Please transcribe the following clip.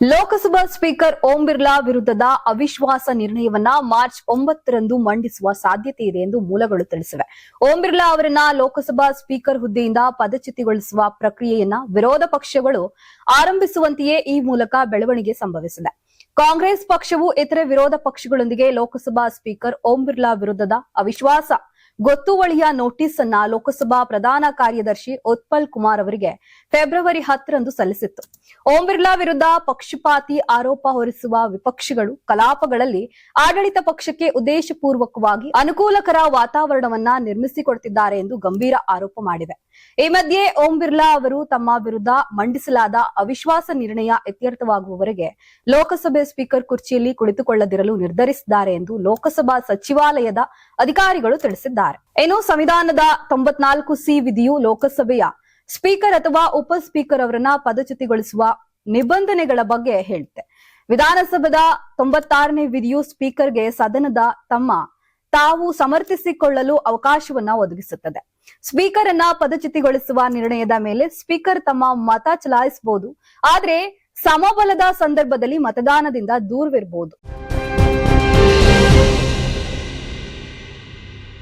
Lok Sabha speaker Om Birla ವಿರುದ್ಧದ ಅವಿಶ್ವಾಸ ನಿರ್ಣಯವನ್ನ March ಒಂಬತ್ತರಂದು ಮಂಡಿಸುವ ಸಾಧ್ಯತೆ ಇದೆ ಎಂದು ಮೂಲಗಳು ತಿಳಿಸಿವೆ. ಓಂ ಬಿರ್ಲಾ ಅವರನ್ನ ಲೋಕಸಭಾ ಸ್ಪೀಕರ್ ಹುದ್ದೆಯಿಂದ ಪದಚ್ಯುತಿಗೊಳಿಸುವ ಪ್ರಕ್ರಿಯೆಯನ್ನ ವಿರೋಧ ಪಕ್ಷಗಳು ಆರಂಭಿಸುವಂತೆಯೇ ಈ ಮೂಲಕ ಬೆಳವಣಿಗೆ ಸಂಭವಿಸಿದೆ. ಕಾಂಗ್ರೆಸ್ ಪಕ್ಷವು ಇತರೆ ವಿರೋಧ ಪಕ್ಷಗಳೊಂದಿಗೆ ಲೋಕಸಭಾ ಸ್ಪೀಕರ್ ಓಂ ಬಿರ್ಲಾ ವಿರುದ್ಧದ ಅವಿಶ್ವಾಸ ಗೊತ್ತುವಳಿಯ ನೋಟಿಸ್ ಅನ್ನ ಲೋಕಸಭಾ ಪ್ರಧಾನ ಕಾರ್ಯದರ್ಶಿ ಉತ್ಪಲ್ ಕುಮಾರ್ ಅವರಿಗೆ ಫೆಬ್ರವರಿ ಹತ್ತರಂದು ಸಲ್ಲಿಸಿತ್ತು. ಓಂ ಬಿರ್ಲಾ ವಿರುದ್ಧ ಪಕ್ಷಪಾತಿ ಆರೋಪ ಹೊರಿಸುವ ವಿಪಕ್ಷಗಳು ಕಲಾಪಗಳಲ್ಲಿ ಆಡಳಿತ ಪಕ್ಷಕ್ಕೆ ಉದ್ದೇಶಪೂರ್ವಕವಾಗಿ ಅನುಕೂಲಕರ ವಾತಾವರಣವನ್ನ ನಿರ್ಮಿಸಿಕೊಡ್ತಿದ್ದಾರೆ ಎಂದು ಗಂಭೀರ ಆರೋಪ ಮಾಡಿವೆ. ಈ ಮಧ್ಯೆ ಓಂ ಬಿರ್ಲಾ ಅವರು ತಮ್ಮ ವಿರುದ್ಧ ಮಂಡಿಸಲಾದ ಅವಿಶ್ವಾಸ ನಿರ್ಣಯ ಇತ್ಯರ್ಥವಾಗುವವರೆಗೆ ಲೋಕಸಭೆ ಸ್ಪೀಕರ್ ಕುರ್ಚಿಯಲ್ಲಿ ಕುಳಿತುಕೊಳ್ಳದಿರಲು ನಿರ್ಧರಿಸಿದ್ದಾರೆ ಎಂದು ಲೋಕಸಭಾ ಸಚಿವಾಲಯದ ಅಧಿಕಾರಿಗಳು ತಿಳಿಸಿದ್ದಾರೆ. ಇನ್ನು ಸಂವಿಧಾನದ ತೊಂಬತ್ನಾಲ್ಕು ಸಿ ವಿಧಿಯು ಲೋಕಸಭೆಯ ಸ್ಪೀಕರ್ ಅಥವಾ ಉಪ ಸ್ಪೀಕರ್ ಅವರನ್ನ ಪದಚ್ಯುತಿಗೊಳಿಸುವ ನಿಬಂಧನೆಗಳ ಬಗ್ಗೆ ಹೇಳುತ್ತೆ. ವಿಧಾನಸಭೆದ ತೊಂಬತ್ತಾರನೇ ವಿಧಿಯು ಸ್ಪೀಕರ್ಗೆ ಸದನದ ತಮ್ಮ ತಾವು ಸಮರ್ಥಿಸಿಕೊಳ್ಳಲು ಅವಕಾಶವನ್ನ ಒದಗಿಸುತ್ತದೆ. ಸ್ಪೀಕರ್ ಅನ್ನ ಪದಚ್ಯುತಿಗೊಳಿಸುವ ನಿರ್ಣಯದ ಮೇಲೆ ಸ್ಪೀಕರ್ ತಮ್ಮ ಮತ ಚಲಾಯಿಸಬಹುದು. ಆದ್ರೆ ಸಮಬಲದ ಸಂದರ್ಭದಲ್ಲಿ ಮತದಾನದಿಂದ ದೂರವಿರಬಹುದು.